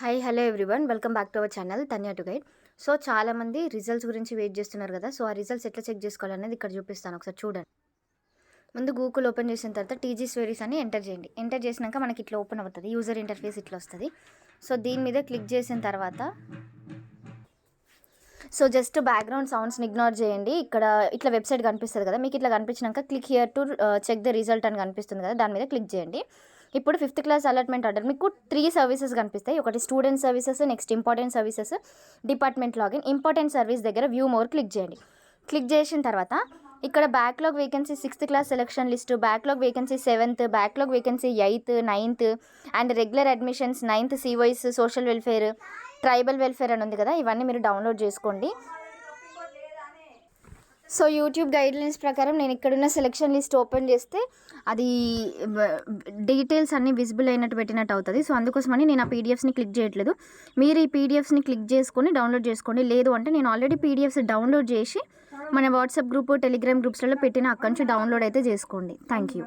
Hi hello everyone welcome back to our channel Tanya to guide so చాలామంది results గురించి wait చేస్తున్నారు కదా. So ఆ రిజల్ట్స్ ఎట్లా చెక్ చేసుకోవాలనేది ఇక్కడ చూపిస్తాను. ఒకసారి చూడండి. ముందు గూగుల్ ఓపెన్ చేసిన తర్వాత టీజీ స్వేరీస్ అని ఎంటర్ చేయండి. ఎంటర్ చేసినాక మనకి ఇట్లా ఓపెన్ అవుతుంది. యూజర్ ఇంటర్ఫేస్ ఇట్లా వస్తుంది. సో దీని మీద క్లిక్ చేసిన తర్వాత సో జస్ట్ బ్యాక్గ్రౌండ్ సౌండ్స్ని ఇగ్నోర్ చేయండి. ఇక్కడ ఇట్లా వెబ్సైట్ కనిపిస్తుంది కదా. మీకు ఇట్లా కనిపించినాక click here to check the result అని కనిపిస్తుంది కదా. దాని మీద క్లిక్ చేయండి. ఇప్పుడు ఫిఫ్త్ క్లాస్ అలాట్మెంట్ ఆర్డర్. మీకు త్రీ సర్వీసెస్ కనిపిస్తాయి. ఒకటి student services next important services department login important service దగ్గర వ్యూ మోర్ క్లిక్ చేయండి. క్లిక్ చేసిన తర్వాత ఇక్కడ backlog vacancy sixth class selection list backlog vacancy seventh backlog vacancy eighth ninth and regular admissions ninth సివైస్ social welfare tribal welfare అని ఉంది కదా ఇవన్నీ మీరు డౌన్లోడ్ చేసుకోండి. సో యూట్యూబ్ గైడ్లైన్స్ ప్రకారం నేను ఇక్కడున్న సెలెక్షన్ లిస్ట్ ఓపెన్ చేస్తే అది డీటెయిల్స్ అన్నీ విజిబుల్ అయినట్టు పెట్టినట్టు అవుతుంది. సో అందుకోసమని నేను ఆ పీడిఎఫ్స్ని క్లిక్ చేయట్లేదు. మీరు ఈ పీడిఎఫ్స్ని క్లిక్ చేసుకొని డౌన్లోడ్ చేసుకోండి. లేదు అంటే నేను ఆల్రెడీ పీడిఎఫ్స్ డౌన్లోడ్ చేసి మన వాట్సాప్ గ్రూప్ టెలిగ్రామ్ గ్రూప్స్లలో పెట్టిన అక్కడి నుంచి డౌన్లోడ్ అయితే చేసుకోండి. Thank you.